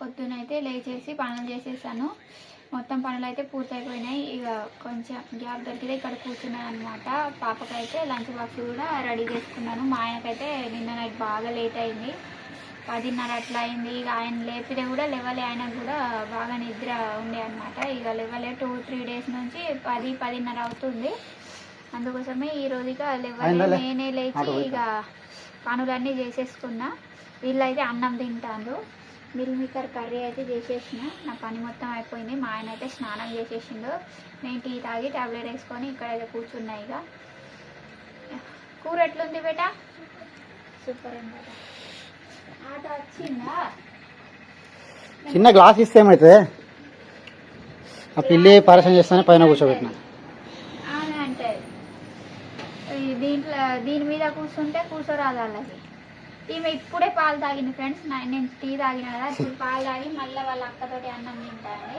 పొద్దునైతే లేచేసి పనులు చేసేసాను. మొత్తం పనులు అయితే పూర్తయిపోయినాయి. ఇక కొంచెం గ్యాప్ దొరికితే ఇక్కడ కూర్చున్నాను అనమాట పాపకైతే లంచ్ బాక్స్ కూడా రెడీ చేసుకున్నాను. మా ఆయనకైతే నిన్న నైట్ బాగా లేట్ అయింది. పదిన్నర అట్లా అయింది. ఇక ఆయన లేపితే కూడా లెవలే. ఆయన కూడా బాగా నిద్ర ఉండే అనమాట ఇక లెవలే. టూ త్రీ డేస్ నుంచి పది పదిన్నర అవుతుంది. అందుకోసమే ఈ రోజు ఇక లెవలే? నేనే లేచి ఇక పనులన్నీ చేసేసుకున్నా. వీళ్ళైతే అన్నం తింటాను మిల్ మేకర్ కర్రీ అయితే చేసేసిన. నా పని మొత్తం అయిపోయింది. మా ఆయన అయితే స్నానం చేసేసిండు. నేను టీ తాగి టాబ్లెట్ వేసుకొని ఇక్కడైతే కూర్చున్నా ఇక. కూర ఎట్లుంది బేటా? సూపర్ అన్నమాట ఆట వచ్చిందా? చిన్న గ్లాస్ ఇస్తే ఏమవుతుంది ఆ పిల్లి పరేషాన్ చేస్తానే పైన కూర్చోబెట్టిన. దీంట్లో దీని మీద కూర్చుంటే కూర్చోరాదు వాళ్ళకి ఈమె ఇప్పుడే పాలు తాగింది ఫ్రెండ్స్. నేను టీ తాగిన కదా ఇప్పుడు పాలు తాగి మళ్ళీ వాళ్ళ అక్కతోటి అన్నం తింటాండి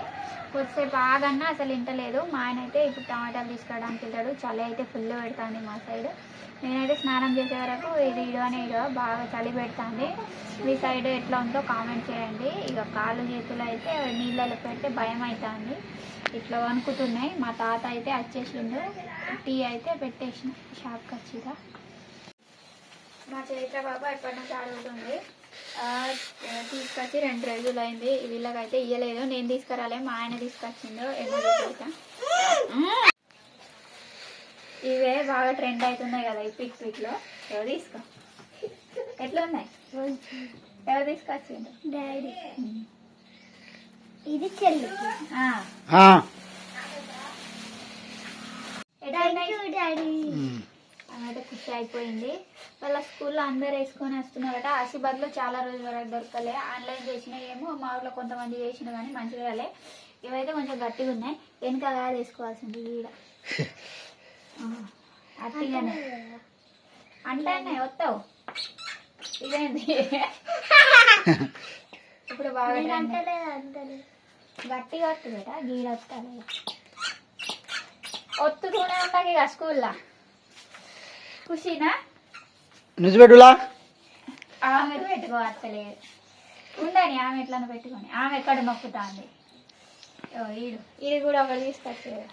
కొద్దిసేపు ఆగన్నా అసలు వింటలేదు మా ఆయన అయితే ఇప్పుడు టమాటాలు తీసుకురావడానికి వెళ్తాడు. చలి అయితే ఫుల్ పెడుతుంది మా సైడ్. నేనైతే స్నానం చేసే వరకు ఇది ఇడవనే ఇడవ బాగా చలి పెడుతుంది. మీ సైడ్ ఎట్లా ఉందో కామెంట్ చేయండి. ఇక కాళ్ళు చేతులు అయితే నీళ్ళలో పెడితే భయం అవుతుంది ఇట్లా వణుకుతున్నాయి. మా తాత అయితే వచ్చేసిండు టీ అయితే పెట్టేసిన. షాప్కి వచ్చిగా మా చైత్ర బాబా ఎప్పటి నుంచి అడుగుతుంది ఆ, తీసుకొచ్చి రెండు రోజులు అయింది. వీళ్ళకైతే ఇయ్యలేదు. నేను తీసుకురాలే మా ఆయన తీసుకొచ్చిండు. ఏమో. ఇవే బాగా ట్రెండ్ అవుతున్నాయి కదా ఈ పిక్ పిక్లో ఎవరు తీసుకో? ఎట్లా ఉన్నాయి? ఎవరు తీసుకొచ్చిండు? డాడీ. ఇది చెల్లి. ఆ, డాడీ. అయితే ఖుషి అయిపోయింది. వాళ్ళ స్కూల్లో అందరు వేసుకొని వస్తున్నారట. ఆశీర్వాద్లో చాలా రోజుల వరకు దొరకలే. ఆన్లైన్ చేసినవి ఏమో మా ఊళ్ళో కొంతమంది చేసిన కానీ మంచిగా రాలే. ఇవైతే కొంచెం గట్టిగా ఉన్నాయి. వెనక కాదు వేసుకోవాల్సింది ఈడ. అట్టిగానే. అంటే వస్తావు. ఇదేంది? ఇప్పుడు బాగా. గట్టిగా వస్తు బేట గీడ వస్తాను ఒత్తుతూనే ఉంటాయి ఇక స్కూల్లో. ఖుషినా? నువ్వు పెట్టులా ఆమె పెట్టుకోవట్లేదు ఉండని ఆమె ఎట్లా పెట్టుకొని. ఆమె ఎక్కడ నొక్కుతాంది? ఓ, ఈడు. ఇది కూడా ఒకటి తీసుకొచ్చేది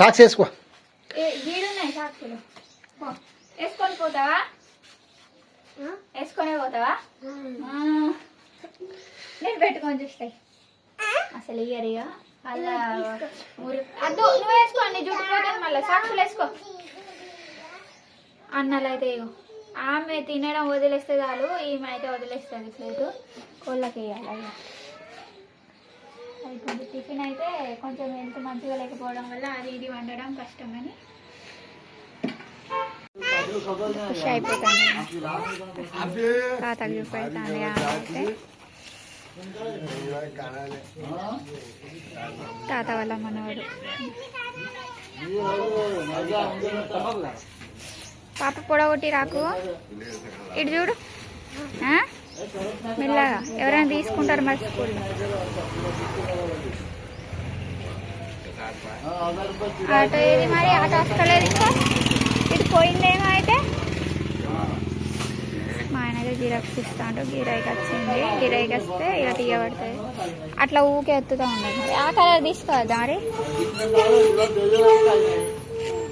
సాక్స్ వేసుకో. ఈడున్నాయి సాక్షులు పో. వేసుకొని పోతావా? వేసుకొనే పోతావా. నేను పెట్టుకొని చూస్తాయి. అసలు ఇయ్యరిగా అలా ఊరి అద్దు నువ్వు వేసుకో నీ జుట్టు పోతాను మళ్ళీ సాక్షులు వేసుకో. అన్నలు అయితే ఇగో. ఆమె తినడం వదిలేస్తే చాలు ఈమె అయితే వదిలేస్తుంది ప్లేటు. కోళ్ళకి వేయాలి అయ్యా. అయిపోయింది. టిఫిన్ అయితే కొంచెం హెల్త్ మంచిగా లేకపోవడం వల్ల అది ఇది వండడం కష్టమని ఖుషి అయిపోతాను. తాతకు చూపెడతాను అయితే తాత వాళ్ళ మనవాడు. పాప పొడగొట్టి రాకు. ఇటు చూడు. మెల్లగా. ఎవరైనా తీసుకుంటారు మరి స్కూల్లో ఆటో ఏది మరి? ఆటో వస్తలేదు ఇంకా. ఇటు పోయిందేమో అయితే? గిరాక్స్ ఇస్తా అయితే గిరాయికి వచ్చింది గిరాయికి వస్తే ఇక తీయబడుతుంది. అట్లా ఊకే ఎత్తుతూ ఉండదు మరి ఆ కలర్ తీసుకోవద్దా మరి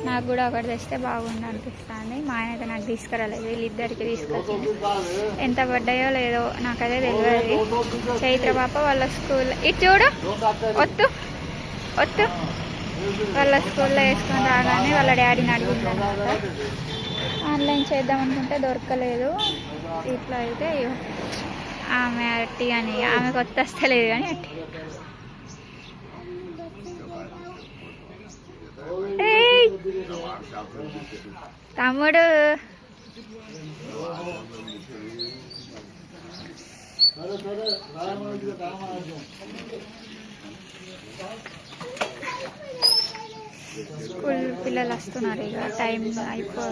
నాకు కూడా ఒకటి తెస్తే బాగుండు అనిపిస్తుంది. మా ఆయన అయితే నాకు తీసుకురాలేదు. వీళ్ళిద్దరికి తీసుకొచ్చింది ఎంత పడ్డాయో లేదో నాకైతే తెలియదు చైత్ర పాప వాళ్ళ స్కూల్ ఇటు చూడు. ఒత్తు. ఒత్తు. వాళ్ళ స్కూల్లో వేసుకొని రాగానే వాళ్ళ డాడీని అడిగింది ఆన్లైన్ చేద్దాం అనుకుంటే దొరకలేదు. ఇట్లా అయితే ఆమె అట్టి అని ఆమె కొత్త వస్తలేదు కానీ అట్టి. తమ్ముడు! స్కూల్ పిల్లలు వస్తున్నారు ఇక టైం అయిపో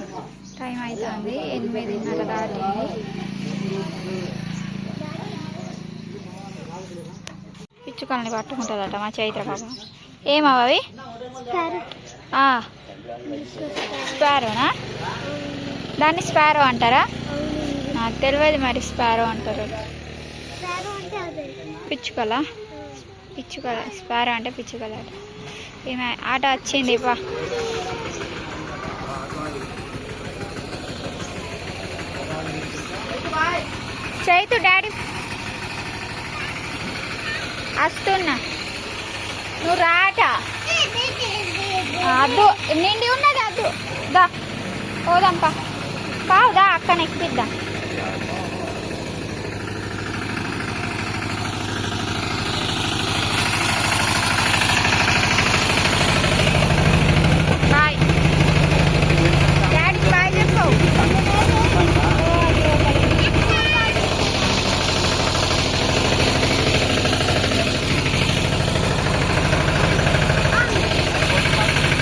టైం అవుతుంది ఎనిమిదిన్నర దాటింది పిచ్చుకల్ని పట్టుకుంటుందట మా చైత్ర బాబా? ఏమవి స్పారోనా? దాన్ని స్పారో అంటారా? నాకు తెలియదు మరి స్పారో అంటారు. పిచ్చుకల? పిచ్చుకల? స్పారో అంటే పిచ్చుకల ఆట ఈమె ఆట వచ్చింది పా. రైతు డాడీ. వస్తున్నా నువ్వు రాట? అద్దు నిండి ఉన్నది అద్దు. దా పోదాంపా. పావుదా అక్కన ఎక్కిద్దాం బాయ్ డాడీ బాయ్ చెప్పు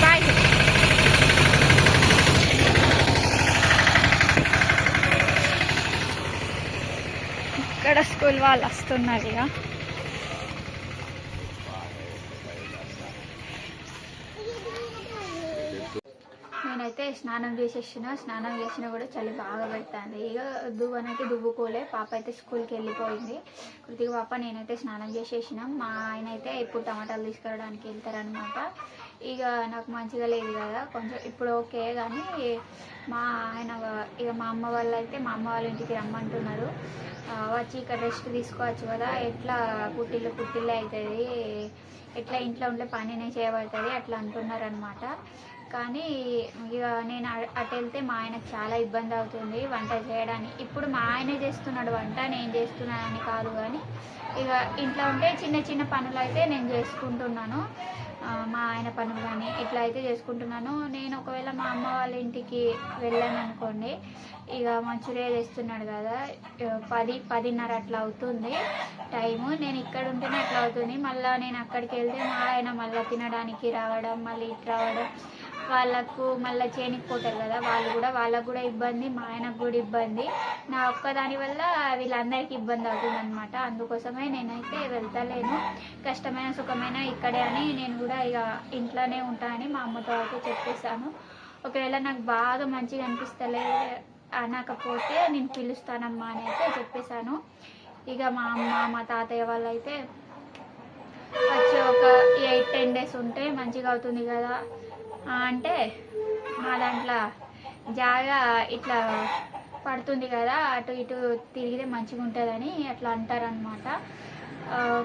బాయ్ ఇక్కడ స్కూల్ వాళ్ళు వస్తున్నారు ఇక. నేనైతే స్నానం చేసేసిన స్నానం చేసినా కూడా చలి బాగా పెడుతుంది. ఇక దువ్వనైతే దువ్వుకోలే పాప అయితే స్కూల్కి వెళ్ళిపోయింది. కొద్దిగా పాప నేనైతే స్నానం చేసేసిన. మా ఆయన అయితే ఇప్పుడు టమాటాలు తీసుకురావడానికి వెళ్తారనమాట ఇక నాకు మంచిగా లేదు కదా కొంచెం ఇప్పుడు ఓకే కానీ మా ఆయన ఇక మా అమ్మ వాళ్ళు అయితే మా అమ్మ వాళ్ళ ఇంటికి రమ్మంటున్నారు. వచ్చి ఇక్కడ రెస్ట్ తీసుకోవచ్చు కదా ఎట్లా పుట్టిల్లు పుట్టిల్లే అవుతుంది ఎట్లా ఇంట్లో ఉండే పనినే చేయబడుతుంది అట్లా అంటున్నారు అనమాట కానీ ఇక నేను అటు వెళ్తే మా ఆయనకు చాలా ఇబ్బంది అవుతుంది వంట చేయడానికి ఇప్పుడు మా ఆయనే చేస్తున్నాడు వంట నేను చేస్తున్నానని కాదు కానీ ఇక ఇంట్లో ఉంటే చిన్న చిన్న పనులు అయితే నేను చేసుకుంటున్నాను. మా ఆయన పనులు కానీ ఇట్లా అయితే చేసుకుంటున్నాను. నేను ఒకవేళ మా అమ్మ వాళ్ళ ఇంటికి వెళ్ళాను అనుకోండి ఇక మంచూరియా చేస్తున్నాడు కదా పది పదిన్నర అట్లా అవుతుంది టైము. నేను ఇక్కడ ఉంటేనే అట్లా అవుతుంది. మళ్ళీ నేను అక్కడికి వెళ్తే మా ఆయన మళ్ళీ తినడానికి రావడం మళ్ళీ ఇటు రావడం వాళ్ళకు మళ్ళీ చేనికిపోతారు కదా వాళ్ళు కూడా వాళ్ళకు కూడా ఇబ్బంది మా ఆయనకు కూడా ఇబ్బంది. నా ఒక్కదాని వల్ల వీళ్ళందరికీ ఇబ్బంది అవుతుంది అనమాట అందుకోసమే నేనైతే వెళ్తలేను. కష్టమైన సుఖమైన ఇక్కడే అని నేను కూడా ఇక ఇంట్లోనే ఉంటానని మా అమ్మతో అయితే చెప్పేశాను. ఒకవేళ నాకు బాగా మంచిగా అనిపిస్తలే అనకపోతే నేను పిలుస్తానమ్మా అని అయితే చెప్పేశాను. ఇక మా అమ్మ మా తాతయ్య వాళ్ళు అయితే వచ్చి ఒక ఎయిట్ టెన్ డేస్ ఉంటే మంచిగా అవుతుంది కదా. అంటే మా దాంట్లో జాగా ఇట్లా పడుతుంది కదా అటు ఇటు తిరిగితే మంచిగా ఉంటుందని అట్లా అంటారనమాట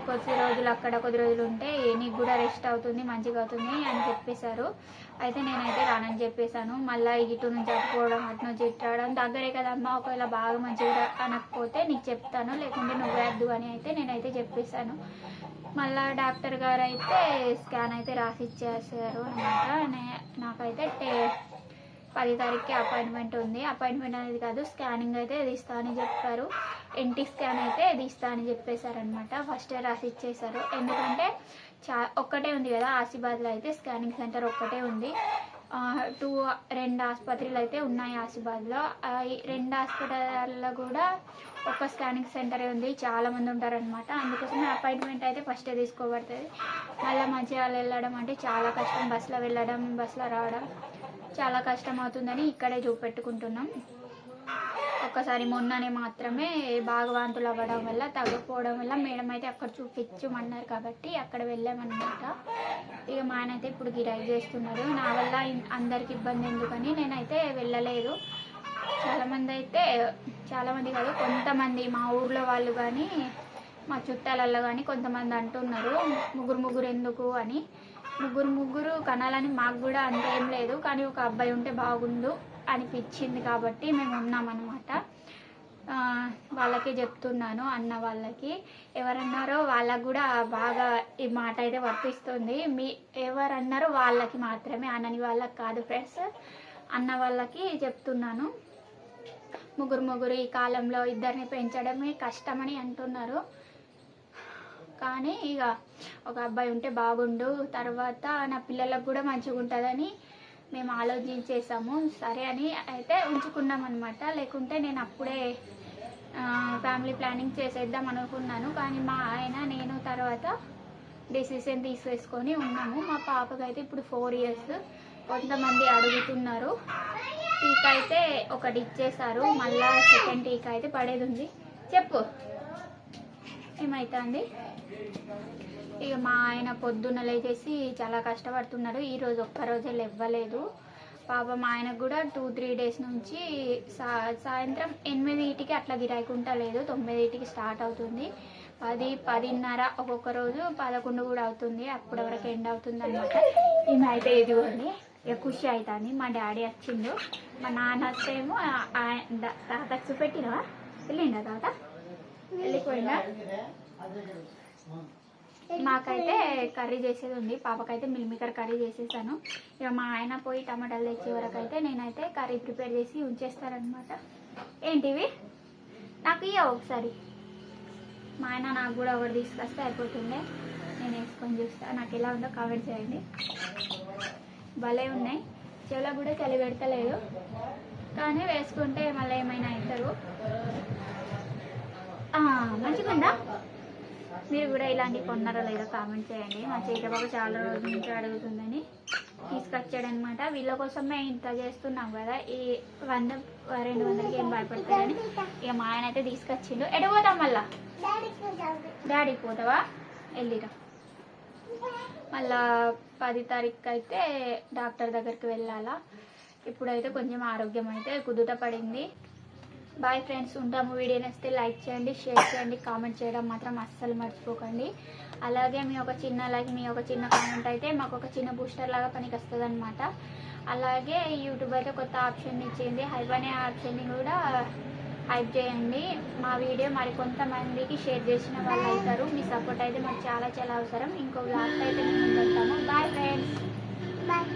కొద్ది రోజులు అక్కడ కొద్ది రోజులు ఉంటే నీకు కూడా రెస్ట్ అవుతుంది మంచిగా అవుతుంది అని చెప్పేశారు. అయితే నేనైతే రానని చెప్పేశాను. మళ్ళీ ఇటు నుంచి అట్టుకోవడం అటు నుంచి ఇట్టడం దగ్గరే కదమ్మా. ఒకవేళ బాగా మంచిగా అనకపోతే నీకు చెప్తాను. లేకుంటే నువ్వు వేద్దు అని అయితే నేనైతే చెప్పేశాను. మళ్ళా డాక్టర్ గారు అయితే స్కాన్ అయితే రాసి ఇచ్చేసారు అనమాట నే- నాకైతే టే పది తారీఖుకి అపాయింట్మెంట్ ఉంది. అపాయింట్మెంట్ అనేది కాదు స్కానింగ్ అయితే తీస్తా అని చెప్పారు. ఎన్టీ స్కాన్ అయితే తీస్తా అని చెప్పేశారనమాట ఫస్ట్ రాసి ఇచ్చేసారు ఎందుకంటే చా ఒక్కటే ఉంది కదా ఆసిబాద్లో అయితే స్కానింగ్ సెంటర్ ఒక్కటే ఉంది. టూ రెండు ఆసుపత్రులు అయితే ఉన్నాయి ఆసిబాద్లో. రెండు హాస్పిటల్లో కూడా ఒక స్కానింగ్ సెంటరే ఉంది. చాలామంది ఉంటారనమాట అందుకోసమే అపాయింట్మెంట్ అయితే ఫస్టే తీసుకోబడుతుంది. మళ్ళీ మంచిర్యాల వెళ్ళడం అంటే చాలా కష్టం. బస్సులో వెళ్ళడం బస్సులో రావడం చాలా కష్టం అవుతుందని ఇక్కడే చూపెట్టుకుంటున్నాం. ఒక్కసారి మొన్ననే మాత్రమే భాగవంతులు అవ్వడం వల్ల తగ్గకపోవడం వల్ల మేడం అయితే అక్కడ చూపించమన్నారు కాబట్టి అక్కడ వెళ్ళామన్నమాట. ఇక మా ఆయన అయితే ఇప్పుడు గిరాయి చేస్తున్నారు. నా వల్ల అందరికి ఇబ్బంది ఎందుకని నేనైతే వెళ్ళలేదు. చాలామంది అయితే చాలామంది కాదు కొంతమంది మా ఊర్లో వాళ్ళు కానీ మా చుట్టాలలో కానీ కొంతమంది అంటున్నారు ముగ్గురు ముగ్గురు ఎందుకు అని. ముగ్గురు ముగ్గురు కనాలని మాకు కూడా అంత ఏం లేదు కానీ ఒక అబ్బాయి ఉంటే బాగుండు. అనిపించింది కాబట్టి మేము ఉన్నామన్నమాట. ఆ, వాళ్ళకే చెప్తున్నాను అన్న వాళ్ళకి. ఎవరన్నారో వాళ్ళకు కూడా బాగా ఈ మాట అయితే వర్తిస్తుంది. మీ ఎవరన్నారో వాళ్ళకి మాత్రమే అన్నని వాళ్ళకి కాదు ఫ్రెండ్స్. అన్న వాళ్ళకి చెప్తున్నాను. ముగ్గురు ముగ్గురు ఈ కాలంలో ఇద్దరిని పెంచడమే కష్టమని అంటున్నారు. కానీ ఇక ఒక అబ్బాయి ఉంటే బాగుండు తర్వాత నా పిల్లలకు కూడా మంచిగా ఉంటుందని మేము ఆలోచించేసాము సరే అని అయితే ఉంచుకున్నాం అనమాట లేకుంటే నేను అప్పుడే ఫ్యామిలీ ప్లానింగ్ చేసేద్దాం అనుకున్నాను. కానీ మా ఆయన నేను తర్వాత డెసిషన్ తీసేసుకొని ఉన్నాము. మా పాపకైతే ఇప్పుడు ఫోర్ ఇయర్స్ కొంతమంది అడుగుతున్నారు. టీకా అయితే ఒకటి ఇచ్చేసారు మళ్ళా సెకండ్ టీకా అయితే పడేది ఉంది. చెప్పు. ఏమవుతుంది ఇక మా ఆయన పొద్దున్న లేచేసి చాలా కష్టపడుతున్నాడు ఈరోజు ఒక్క రోజే లేవ్వలేదు. పాప మా ఆయనకు కూడా టూ త్రీ డేస్ నుంచి సా సాయంత్రం ఎనిమిదింటికి అట్లా గిరాయకుంటా లేదు. తొమ్మిదింటికి స్టార్ట్ అవుతుంది. పది పదిన్నర ఒక్కొక్క రోజు పదకొండు కూడా అవుతుంది. అప్పటి వరకు ఎండ్ అవుతుంది అనమాట ఈమె అయితే ఇదిగోండి ఇక ఖుషి అవుతుంది మా డాడీ వచ్చిండు. మా నాన్న వస్తేమో ఆ- ఆ- ద- తాతకు చూపెట్టినవా వెళ్ళిండా తాత? వెళ్ళిపోయినా. మాకైతే కర్రీ చేసేది ఉంది. పాపకైతే మిల్మికర్ కర్రీ చేసేసాను. ఇక మా ఆయన పోయి టమాటాలు తెచ్చే వరకు అయితే నేనైతే కర్రీ ప్రిపేర్ చేసి ఉంచేస్తారనమాట ఏంటివి? నాకు ఇయ్య ఒకసారి. మా ఆయన నాకు కూడా ఒకటి తీసుకొస్తే అయిపోతుండే. నేను వేసుకొని చూస్తా. నాకు ఎలా ఉందో కామెంట్ చేయండి. భలే ఉన్నాయి. చెవులకు కూడా చలి పెడతలేదు. కానీ వేసుకుంటే మళ్ళీ ఏమైనా అవుతారు? మంచిగుందా? మీరు కూడా ఇలాంటి కొన్నారో లేదో కామెంట్ చేయండి. మా చైతబాబు చాలా రోజుల నుంచి అడుగుతుందని తీసుకొచ్చాడనమాట. వీళ్ళ కోసమే ఇంత చేస్తున్నాం కదా. ఈ వంద రెండు వందలకి ఏం భయపడతారని ఇక మా ఆయన అయితే తీసుకొచ్చిండు. ఎటు పోతాం మళ్ళా? డాడీకి పోతావా? వెళ్ళిరా. మళ్ళా పది తారీఖు అయితే డాక్టర్ దగ్గరికి వెళ్ళాలా. ఇప్పుడైతే కొంచెం ఆరోగ్యం అయితే కుదుట పడింది. బాయ్ ఫ్రెండ్స్ ఉంటాము. వీడియో నచ్చితే లైక్ చేయండి షేర్ చేయండి కామెంట్ చేయడం మాత్రం అస్సలు మర్చిపోకండి. అలాగే మీ ఒక చిన్న లైక్ మీ ఒక చిన్న కామెంట్ అయితే మాకు ఒక చిన్న బూస్టర్ లాగా పనికి వస్తుంది అనమాట అలాగే యూట్యూబ్ అయితే కొత్త ఆప్షన్ ఇచ్చింది. హైప్ అనే ఆప్షన్ని కూడా హైప్ చేయండి. మా వీడియో మరి కొంతమందికి షేర్ చేసిన వాళ్ళు అవుతారు. మీ సపోర్ట్ అయితే మాకు చాలా చాలా అవసరం. ఇంకో బ్లాగ్ అయితే మేము ముందుంటాము బాయ్ ఫ్రెండ్స్ బాయ్